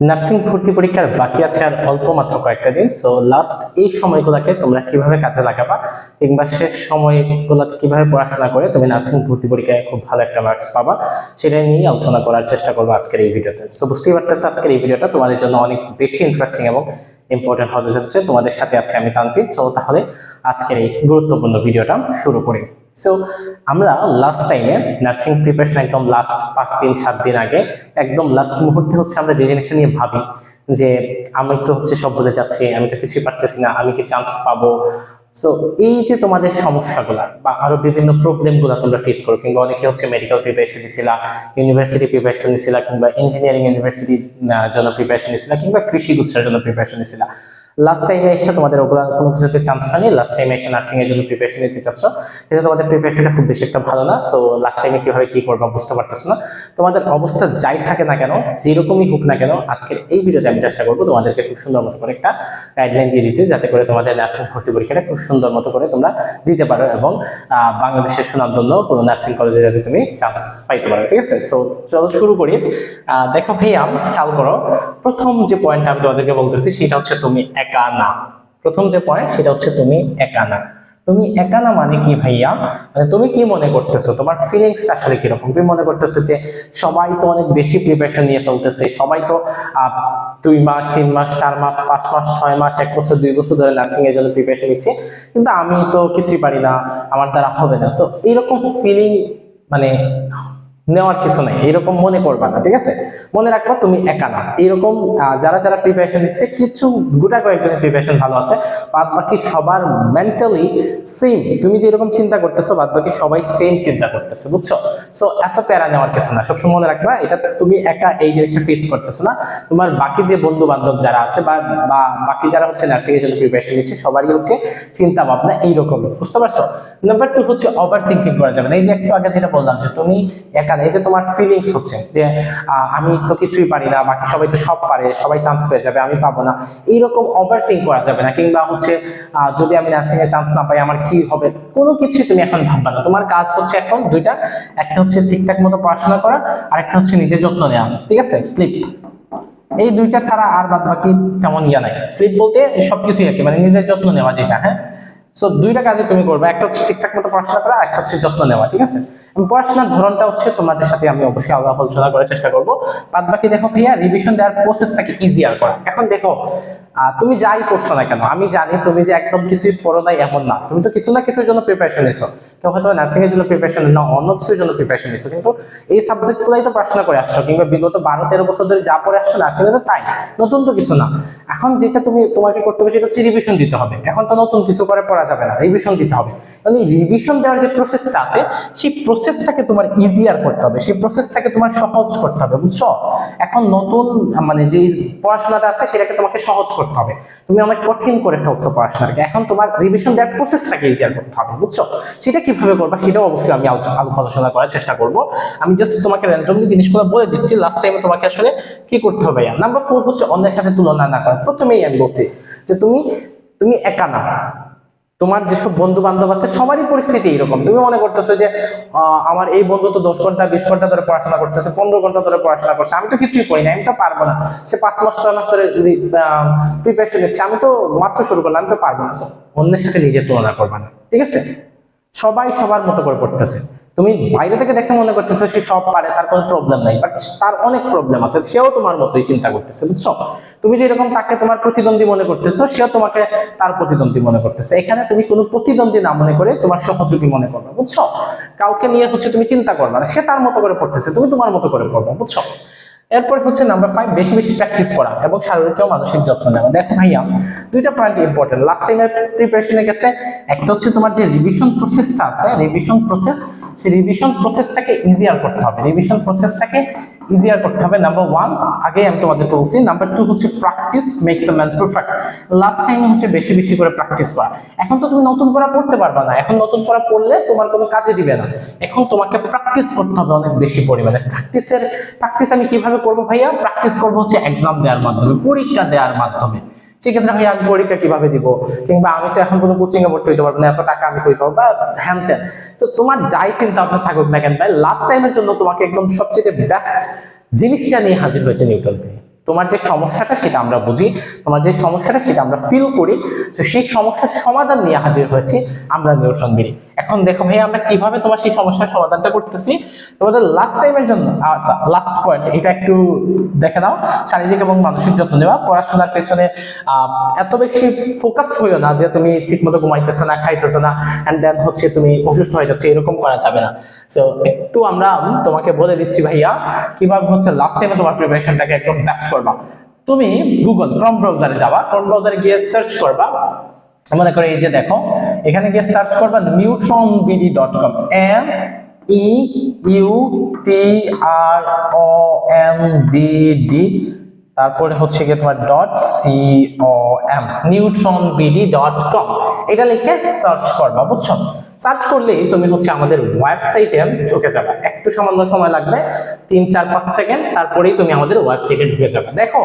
Nursing ভর্তি পরীক্ষার বাকি আছে আর অল্প মাত্র কয়েকটা দিন। সো লাস্ট এই সময়গুলোকে তোমরা কীভাবে কাজে লাগাবা কিংবা শেষ সময়গুলোতে কীভাবে পড়াশোনা করে তুমি নার্সিং ভর্তি পরীক্ষায় খুব ভালো একটা মার্কস পাবা সেটা নিয়েই আলোচনা করার চেষ্টা করব আজকের এই ভিডিওতে। সো বুঝতেই পারতেছো আজকের এই ভিডিওটা তোমাদের জন্য অনেক বেশি ইন্টারেস্টিং এবং ইম্পর্টেন্ট হতে চলেছে। তোমাদের সাথে আছে আমি তানভীর। চলো তাহলে আজকের এই গুরুত্বপূর্ণ ভিডিওটা শুরু করি। সো আমরা লাস্ট টাইমে নার্সিং প্রিপারেশন একদম লাস্ট পাঁচ দিন, সাত দিন আগে একদম লাস্ট মুহূর্তে হচ্ছে আমরা যে জিনিসটা নিয়ে ভাবি, যে আমি তো হচ্ছে সব বলে যাচ্ছি, আমি তো কিছুই পারতেছি না, আমি কি চান্স পাবো? সো এই যে তোমাদের সমস্যাগুলো বা আরও বিভিন্ন প্রবলেমগুলো তোমরা ফেস করো, কিংবা অনেকে হচ্ছে মেডিকেল প্রিপারেশন নিছিলা ইউনিভার্সিটি প্রিপারেশন নিছিলা, কিংবা ইঞ্জিনিয়ারিং ইউনিভার্সিটির জন্য প্রিপারেশন নিছিলা, কিংবা কৃষি গুচ্ছের জন্য প্রিপারেশন নিছিলা লাস্ট টাইমে এসে তোমাদের ওগুলো কোনো কিছুতে চান্স পানি লাস্ট টাইমে এসে নার্সিং এর জন্য প্রিপারেশন নিতে চাচ্ছ। কিন্তু তোমাদের প্রিপারেশনটা খুব বেশি একটা ভালো না। সো লাস্ট টাইমে কীভাবে কি করবা বুঝতে পারতেছো না। তোমাদের অবস্থা যাই থাকে না কেন, যেরকমই হোক না কেন, আজকের এই ভিডিওতে আমি চেষ্টা করব তোমাদেরকে খুব সুন্দর মতো করে একটা গাইডলাইন দিয়ে দিতে, যাতে করে তোমাদের নার্সিং ভর্তি পরীক্ষাটা খুব সুন্দর মতো করে তোমরা দিতে পারো এবং বাংলাদেশের সুনামধন্য কোনো নার্সিং কলেজে যাতে তুমি চান্স পাইতে পারো, ঠিক আছে? সো চলো শুরু করি। দেখো ভাইয়া খেয়াল করো। প্রথম যে পয়েন্টটা আমি তোমাদেরকে বলতেছি, সেটা হচ্ছে তুমি একা না প্রথম যে পয়েন্ট সেটা হচ্ছে তুমি একা না তুমি একা না মানে কি ভাইয়া? মানে তুমি কি মনে করতেছো? তোমার ফিলিংসটা আসলে কীরকম? তুমি মনে করতেছো যে সবাই তো অনেক বেশি প্রিপারেশন নিয়ে ফেলতেছে। সবাই তো দুই মাস, তিন মাস, চার মাস, পাঁচ মাস, ছয় মাস, এক বছর, দুই বছর ধরে নার্সিং এর জন্য প্রিপারেশন নিচ্ছে। কিন্তু আমি তো কিছুই পারি না। আমার দ্বারা হবে না। সো এরকম ফিলিং মানে নেওয়ার কিছু নাই। এরকম মনে করবা না, ঠিক আছে? মনে রাখবা তুমি একা না। এরকম যারা যারা প্রিপারেশন নিচ্ছে, কিছু, গোটা কয়েকজনের প্রিপারেশন ভালো আছে বাদ বাকি সবার মেন্টালি সেম তুমি যেরকম চিন্তা করতেছো বাদ বাকি সবাই সেম চিন্তা করতেছে, বুঝছ? সো এত প্যারা নেওয়ার কিছু না। সবসময় মনে রাখবা, এটা তুমি একা এই জিনিসটা ফেস করতেছো না। তোমার বাকি যে বন্ধু বান্ধব যারা আছে, বা বাকি যারা হচ্ছে নার্সিং এর জন্য প্রিপারেশন নিচ্ছে, সবারই হচ্ছে চিন্তা ভাবনা এইরকম বুঝতে পারছ? নাম্বার টু হচ্ছে ওভার থিঙ্কিং করা যাবে না। এই যে একটু আগে যেটা বললাম যে তুমি একা এই যে তোমার ফিলিংস হচ্ছে যে আমি তো কিছুই পারি না, বাকি সবাই তো সব পারে, সবাই চান্স পেয়ে যাবে, আমি পাবো না, এইরকম ওভার থিঙ্ক করা যাবে না, কিংবা হচ্ছে যদি আমি নার্সিং এ চান্স না পাই, আমার কি হবে? কোনো কিছুই তুমি এখন ভাববা না। তোমার কাজ হচ্ছে এখন দুইটা, একটা হচ্ছে ঠিকঠাক মতো পড়াশোনা করা আর একটা হচ্ছে নিজের যত্ন নেওয়া, ঠিক আছে? স্লিপ এই দুইটা ছাড়া আর বাদ বাকি তেমন ইয়া নাই। স্লিপ বলতে সবকিছুই আর কি মানে নিজের যত্ন নেওয়া যেটা হ্যাঁ? সো দুইটা কাজে তুমি করবে। একটা হচ্ছে ঠিকঠাক মতো পড়াশোনা করা একটা হচ্ছে যত্ন নেওয়া, ঠিক আছে? এবং পড়াশোনার ধরনটা হচ্ছে তোমাদের সাথে আমি অবশ্যই আলাদা আলোচনা করার চেষ্টা করব। বাদ বাকি দেখো ভাইয়া রিভিশন দেওয়ার প্রসেসটাকে ইজিয়ার করা। এখন দেখো তুমি যাই করছ না কেন, আমি জানি তুমি যে একদম কিছুই পড়ো নাই এমন না। তুমি তো কিছু না কিছুর জন্য প্রিপারেশন নিছো। কেউ হয়তো নার্সিং এর জন্য প্রিপারেশন না, অন্য কিছুর জন্য প্রিপারেশন নিছো। কিন্তু এই সাবজেক্ট গুলাই তো পড়াশোনা করে আসছো, কিংবা বিগত বারো, তেরো বছর ধরে যা পড়ে আসছো নার্সিং এ তো তাই, নতুন তো কিছু না। এখন যেটা তুমি তোমাকে করতে হবে সেটা হচ্ছে রিভিশন দিতে হবে। এখন তো নতুন কিছু করে পড়া যাবে না রিভিশন দিতে হবে। মানে রিভিশন দেওয়ার যে প্রসেসটা আছে, সেই প্রসেসটাকে তোমার ইজিয়ার করতে হবে, সেই প্রসেসটাকে তোমার সহজ করতে হবে, বুঝছ? এখন নতুন মানে যে পড়াশোনাটা আছে, সেটাকে তোমাকে সহজ করতে হবে। তুমি অনেক কঠিন করে ফেলছো পড়াশোনাটাকে। এখন তোমার রিভিশন দেওয়ার প্রসেসটাকে ইজিয়ার করতে হবে, বুঝছ? সেটা কীভাবে করবা, সেটাও অবশ্যই আমি আলোচনা আলো- আলোচনা করার চেষ্টা করব। আমি জাস্ট তোমাকে র্যান্ডমলি জিনিসগুলো বলে দিচ্ছি লাস্ট টাইমে তোমাকে আসলে কি করতে হবে নাম্বার ফোর হচ্ছে অন্যের সাথে তুলনা না করা। প্রথমেই আমি বলছি যে তুমি তুমি একা না। তোমার যেসব বন্ধু বান্ধব আছে, সবারই পরিস্থিতি এইরকম। তুমি মনে করতেছো যে আমার এই বন্ধু তো দশ ঘণ্টা, বিশ ঘণ্টা ধরে পড়াশোনা করতেছে, পনেরো ঘণ্টা ধরে পড়াশোনা করছে, আমি তো কিছুই করি না, আমি তো পারব না। সে পাঁচ মাস, ছয় মাস ধরে প্রিপারেশন নিচ্ছে, আমি তো মাত্র শুরু করলাম, আমি তো পারব না। অন্যের সাথে নিজের তুলনা করবা না, ঠিক আছে? সবাই সবার মতো করে পড়তেছে। তুমি বাইরে থেকে দেখে মনে করতেছো সে সব পারে, তার কোনো প্রবলেম নাই বাট তার অনেক প্রবলেম আছে, সেও তোমার মতোই চিন্তা করতেছে, বুঝছ? তুমি যেরকম তাকে তোমার প্রতিদ্বন্দ্বী মনে করতেছো, সেও তোমাকে তার প্রতিদ্বন্দ্বী মনে করতেছে। এখানে তুমি কোনো প্রতিদ্বন্দ্বী না মনে করে তোমার সহযোগী মনে করবে, বুঝছ? কাউকে নিয়ে হচ্ছে তুমি চিন্তা করবে না, সে তার মতো করে পড়তেছে, তুমি তোমার মতো করে পড়বে, বুঝছ? এরপর হচ্ছে নাম্বার ফাইভ বেশি বেশি প্র্যাকটিস করা এবং শারীরিক ও মানসিক যত্ন নেওয়া। দেখো ভাইয়া, দুইটা পয়েন্ট ইম্পর্টেন্ট লাস্ট টাইমের প্রিপারেশনের ক্ষেত্রে একটা হচ্ছে তোমার যে রিভিশন প্রসেসটা আছে রিভিশন প্রসেস সেই রিভিশন প্রসেসটাকে ইজিয়ার করতে হবে। রিভিশন প্রসেসটাকে ইজিয়ার করতে হবে। নাম্বার ওয়ান আগে আমি তোমাদেরকে বলছি। নাম্বার টু হচ্ছে practice makes a man perfect last time হচ্ছে বেশি বেশি করে প্র্যাকটিস করা। এখন তো তুমি নতুন পড়া পড়তে পারবা না। এখন নতুন পড়া পড়লে তোমার কোনো কাজে দিবে না। এখন তোমাকে প্র্যাকটিস করতে হবে অনেক বেশি পরিমাণে। প্র্যাকটিসের প্র্যাকটিস আমি কীভাবে করব ভাইয়া? প্র্যাকটিস করব হচ্ছে এক্সাম দেওয়ার মাধ্যমে, পরীক্ষা দেওয়ার মাধ্যমে। সেক্ষেত্রে আমি আমি পরীক্ষা কীভাবে দিব? কিংবা আমি তো এখন কোনো কোচিং এ ভর্তি হইতে পারব না, এত টাকা আমি কই পাবো? বা হ্যান ত্যান। তো তোমার যাই চিন্তা ভাবনা থাকুক না কেন ভাই লাস্ট টাইমের জন্য তোমাকে একদম সবচেয়ে বেস্ট জিনিসটা নিয়ে হাজির হয়েছে নিউটন তোমার যে সমস্যাটা সেটা আমরা বুঝি, তোমার যে সমস্যাটা সেটা আমরা ফিল করি, তো সেই সমস্যার সমাধান নিয়ে হাজির হয়েছি আমরা নিউটন বিড়ি এখন দেখো ভাই, আমরা কীভাবে তোমার সেই সমস্যার সমাধানটা করতেছি? তোমাদের লাস্ট টাইমের জন্য আচ্ছা লাস্ট পয়েন্ট এটা একটু দেখে নাও। শারীরিক এবং মানসিক যত্ন নেওয়া। পড়াশোনার পেছনে এত বেশি ফোকাস হইও না যে তুমি ঠিকমতো ঘুমাইতেছো না, খাইতেছো না অ্যান্ড দেন হচ্ছে তুমি অসুস্থ হয়ে যাচ্ছে, এরকম করা যাবে না। সো একটু আমরা তোমাকে বলে দিচ্ছি ভাইয়া, কীভাবে হচ্ছে লাস্ট টাইমে তোমার প্রিপারেশনটাকে একদম বেস্ট করবা। তুমি গুগল ক্রম ব্রাউজারে যাবা। ক্রম ব্রাউজারে গিয়ে সার্চ করবা। মনে করে এই যে দেখো, এখানে গিয়ে সার্চ করবা Neutron BD dot com M E U T R O M B D তারপরে হচ্ছে গিয়ে তোমার dot C O M Neutron BD dot com এটা লিখে সার্চ করবা, বুঝছ? সার্চ করলেই তুমি হচ্ছে আমাদের ওয়েবসাইটে ঢুকে যাবে। একটু সামান্য সময় লাগবে, তিন, চার, পাঁচ সেকেন্ড তারপরেই তুমি আমাদের ওয়েবসাইটে ঢুকে যাবে। দেখো,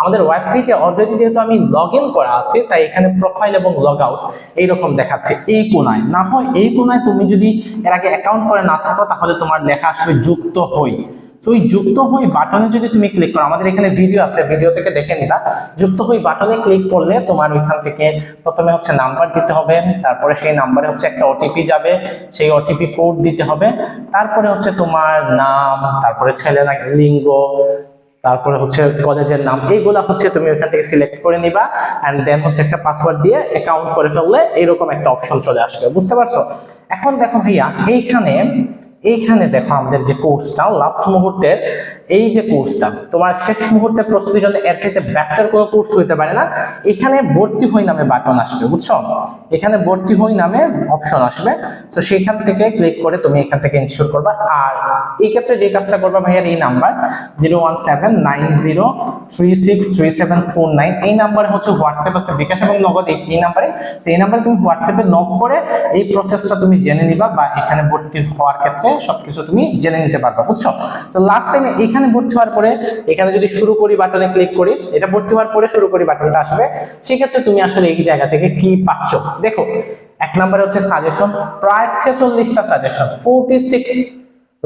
আমাদের ওয়েবসাইটে অলরেডি যেহেতু আমি লগ ইন করা আছে, তাই এখানে প্রোফাইল এবং লগ আউট এইরকম দেখাচ্ছে, এই কোনায় না হয় এই কোনায় তুমি যদি এর আগে অ্যাকাউন্ট করে না থাকো, তাহলে তোমার লেখা আসবে যুক্ত হই। তো ওই যুক্ত হই বাটনে যদি তুমি ক্লিক করো, আমাদের এখানে ভিডিও আছে ভিডিও থেকে দেখে নিবা। যুক্ত হই বাটনে ক্লিক করলে তোমার ওইখান থেকে প্রথমে হচ্ছে নাম্বার দিতে হবে, তারপরে সেই নাম্বারে হচ্ছে একটা ওটিপি যাবে, সেই ওটিপি কোড দিতে হবে। তারপরে হচ্ছে তোমার নাম, তারপরে ছেলে না লিঙ্গ, তারপরে হচ্ছে কলেজের নাম এইগুলা হচ্ছে তুমি ওইখান থেকে সিলেক্ট করে নিবা। এন্ড দেন হচ্ছে একটা পাসওয়ার্ড দিয়ে অ্যাকাউন্ট করে ফেললে এরকম একটা অপশন চলে আসবে, বুঝতে পারছ? এখন দেখো ভাইয়া, এইখানে এইখানে দেখো আমাদের যে কোর্সটা লাস্ট মুহূর্তের, এই যে কোর্সটা তোমার শেষ মুহূর্তে প্রস্তুতির জন্য এর চাইতে ব্যস্তের কোনো কোর্স হইতে পারে না। এখানে ভর্তি হই নামে বাটন আসবে, বুঝছ? এখানে ভর্তি হই নামে অপশন আসবে। তো সেখান থেকে ক্লিক করে তুমি এখান থেকে ইনস্টল করবা। আর এই ক্ষেত্রে যে কাজটা করবা ভাইয়ার এই number zero one seven nine zero three six three seven four nine এই নাম্বারে হচ্ছে হোয়াটসঅ্যাপ আছে, বিকাশ এবং নগদ, এই- নাম্বারে সেই নাম্বারে তুমি হোয়াটসঅ্যাপে নক করে এই প্রসেসটা তুমি জেনে নিবা বা এখানে ভর্তি হওয়ার ক্ষেত্রে সবকিছু তুমি জেনে নিতে পারবা, বুঝছ? তো লাস্ট টাইমে এখানে ভর্তি হওয়ার পরে, এখানে যদি শুরু করি বাটনে ক্লিক করি, এটা ভর্তি হওয়ার পরে শুরু করি বাটনটা আসবে। সেক্ষেত্রে তুমি আসলে এই জায়গা থেকে কি পাচ্ছ? দেখো, এক নম্বরে হচ্ছে সাজেশন প্রায় ছেচল্লিশটা সাজেশন ফোরটি সিক্স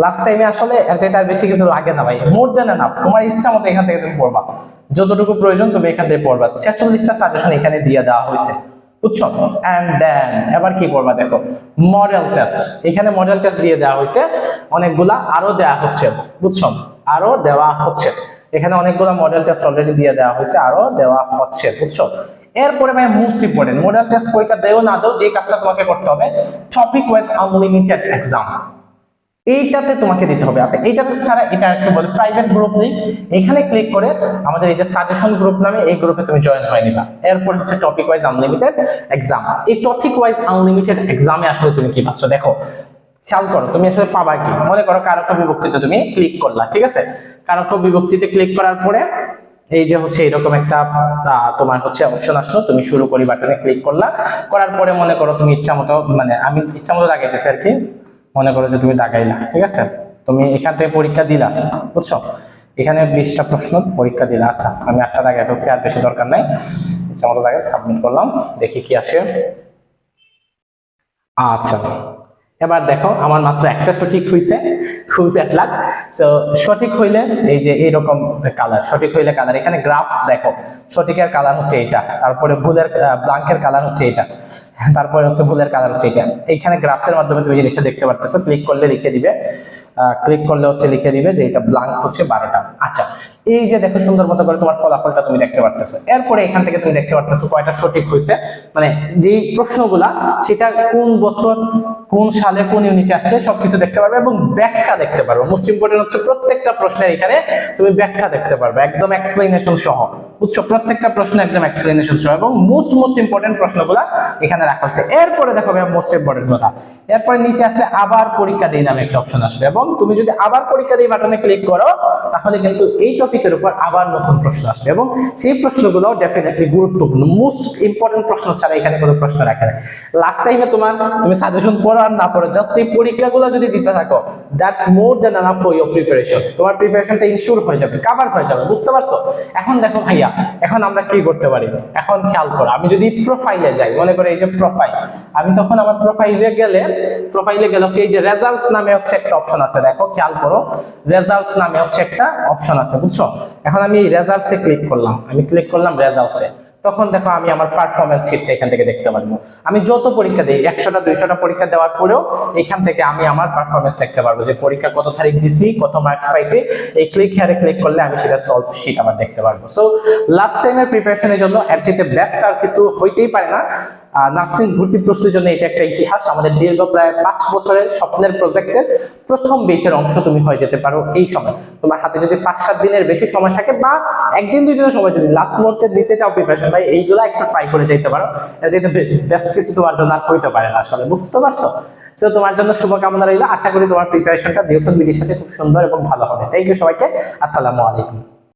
লাস্ট টাইমে আসলে আর বেশি কিছু লাগে না ভাই মোর দেন এনাফ তোমার ইচ্ছা মতো এখান থেকে তুমি পড়বা। যতটুকু প্রয়োজন তুমি এখান থেকে পড়বা। ছেচল্লিশটা সাজেশন এখানে দিয়ে দেওয়া হয়েছে। বুঝছ? অ্যান্ড দেন এবার কি করবা দেখো? মডেল টেস্ট এখানে মডেল টেস্ট দিয়ে দেওয়া হয়েছে। অনেকগুলা আরও দেওয়া হচ্ছে। বুঝছ? আরও দেওয়া হচ্ছে। এখানে অনেকগুলা মডেল টেস্ট অলরেডি দিয়ে দেওয়া হয়েছে। আরও দেওয়া হচ্ছে। বুঝছ? এরপরে ভাই মোস্ট ইম্পর্টেন্ট মডেল টেস্ট পরীক্ষা দেও না দেও, যে কাজটা তোমাকে করতে হবে টপিক ওয়াইজ আনলিমিটেড এক্সাম এইটাতে তোমাকে দিতে হবে। আচ্ছা এইটা ছাড়া এটা একটা বলে প্রাইভেট গ্রুপ নেই। এখানে ক্লিক করে আমাদের এই যে সাজেশন গ্রুপ নামে এই গ্রুপে তুমি জয়েন হয়ে নিবা। এরপর হচ্ছে টপিক ওয়াইজ আনলিমিটেড এক্সাম এই টপিক ওয়াইজ আনলিমিটেড এক্সামে আসলে তুমি কি পাচ্ছ? দেখো, খেয়াল করো, তুমি আসলে পাবা কি? মনে করো কারক বিভক্তিতে তুমি ক্লিক করলা, ঠিক আছে? কারক বিভক্তিতে ক্লিক করার পরে এই যে হচ্ছে এরকম একটা তোমার হচ্ছে অপশন আসলো, তুমি শুরু করি বাটনে ক্লিক করলা। করার পরে মনে করো তুমি ইচ্ছা মতো মানে আমি ইচ্ছা মতো দাগাইতেছি আর কি। মনে করো যে তুমি দাগাইলা, ঠিক আছে? তুমি এখান থেকে পরীক্ষা দিলা, বুঝছ? এখানে বিশটা প্রশ্ন পরীক্ষা দিলা আচ্ছা আমি আটটা দাগাই ফেলছি, আর বেশি দরকার নাই। ইচ্ছা মতো দাগে সাবমিট করলাম, দেখি কি আসে। আচ্ছা। এবার দেখো, আমার মাত্র একটা সঠিক হইছে খুবই ব্যাড লাগ সো সঠিক হইলে এই যে এইরকম কালার সঠিক হইলে কালার এখানে গ্রাফস দেখো, সঠিকের কালার হচ্ছে এইটা তারপরে ভুলের ব্লাঙ্কের কালার হচ্ছে এইটা তারপরে হচ্ছে ভুলের কালার হচ্ছে এইটা এইখানে গ্রাফসের মাধ্যমে তুমি জিনিসটা দেখতে পারতেছো ক্লিক করলে লিখে দিবে ক্লিক করলে হচ্ছে লিখে দিবে যে এটা ব্লাঙ্ক হচ্ছে বারোটা। আচ্ছা এই যে দেখো সুন্দর মতো করে তোমার ফলাফলটা তুমি দেখতে পারতেছো। এরপরে এখান থেকে তুমি দেখতে পারতেছো কয়টা সঠিক হয়েছে। মানে যেই প্রশ্নগুলা, সেটা কোন বছর, কোন সালে, কোন ইউনিটে আসছে, সবকিছু দেখতে পারবে এবং ব্যাখ্যা দেখতে পারবে। মোস্ট ইম্পর্টেন্ট হচ্ছে প্রত্যেকটা প্রশ্নের এখানে তুমি ব্যাখ্যা দেখতে পারবে। একদম এক্সপ্লেনেশন সহ। বুঝছ প্রত্যেকটা প্রশ্ন একদম এক্সপ্লেনেশন সহ এবং মোস্ট মোস্ট ইম্পর্টেন্ট প্রশ্নগুলা এখানে রাখা হয়েছে। এরপরে দেখো ভাই মোস্ট ইম্পর্টেন্ট কথা। এরপরে নিচে আসলে আবার পরীক্ষা দিই নামে একটা অপশন আসবে এবং তুমি যদি আবার পরীক্ষা দিই বাটনে ক্লিক করো, তাহলে কিন্তু এই টপিকের উপর আবার নতুন প্রশ্ন আসবে এবং সেই প্রশ্নগুলো ডেফিনেটলি গুরুত্বপূর্ণ। মোস্ট ইম্পর্টেন্ট প্রশ্ন ছাড়া এখানে কোনো প্রশ্ন রাখে না। লাস্ট টাইমে তোমার তুমি সাজেশন পড়ো আর না পড়ো জাস্ট এই পরীক্ষাগুলো যদি দিতে থাকো that's more then enough for your preparation তোমার প্রিপারেশনটা ইনশিওর হয়ে যাবে কভার হয়ে যাবে, বুঝতে পারছ? এখন দেখো ভাইয়া এখন আমরা কি করতে পারি? এখন খেয়াল করো, আমি যদি প্রোফাইলে যাই, মনে করো এই যে প্রোফাইল আমি তখন আমার প্রোফাইলে গেলে প্রোফাইলে গেলে হচ্ছে এই যে রেজাল্টস নামে হচ্ছে একটা অপশন আছে। দেখো, খেয়াল করো রেজাল্টস নামে হচ্ছে একটা অপশন আছে, বুঝছ? এখন আমি রেজাল্টসে ক্লিক করলাম, আমি ক্লিক করলাম রেজাল্টসে তখন দেখো আমি আমার পারফরমেন্স শিটটা এখান থেকে দেখতে পারব। আমি যত পরীক্ষা দিই, একশোটা, দুইশোটা পরীক্ষা দেওয়ার পরেও এখান থেকে আমি আমার পারফরমেন্স দেখতে পারব যে পরীক্ষা কত তারিখ দিছি, কত মার্কস পাইছি। এই ক্লিক হেয়ারে ক্লিক করলে আমি সেটা সলভ শিট আমার দেখতে পারব। সো লাস্ট টাইমের প্রিপারেশনের জন্য এর চেয়ে বেস্ট আর কিছু হইতেই পারে না। নার্সিং ভর্তি প্রস্তুতির জন্য এটা একটা ইতিহাস। আমাদের দীর্ঘ প্রায় পাঁচ বছরের স্বপ্নের প্রজেক্টের প্রথম বেচের অংশ তুমি হয়ে যেতে পারো এই সময়। তোমার হাতে যদি পাঁচ সাত দিনের বেশি সময় থাকে বা একদিন, দুই দিনের সময় যদি লাস্ট মুহূর্তে দিতে চাও প্রিপারেশন ভাই, এইগুলো একটু ট্রাই করে যেতে পারো। যেটা বেস্ট কিছু তোমার জন্য আর হইতে পারে না আসলে, বুঝতে পারছ? তো তোমার জন্য শুভকামনা রইল। আশা করি তোমার প্রিপারেশনটা বিউটন বিডির সাথে খুব সুন্দর এবং ভালো হবে। থ্যাংক ইউ সবাইকে। আসসালামু আলাইকুম।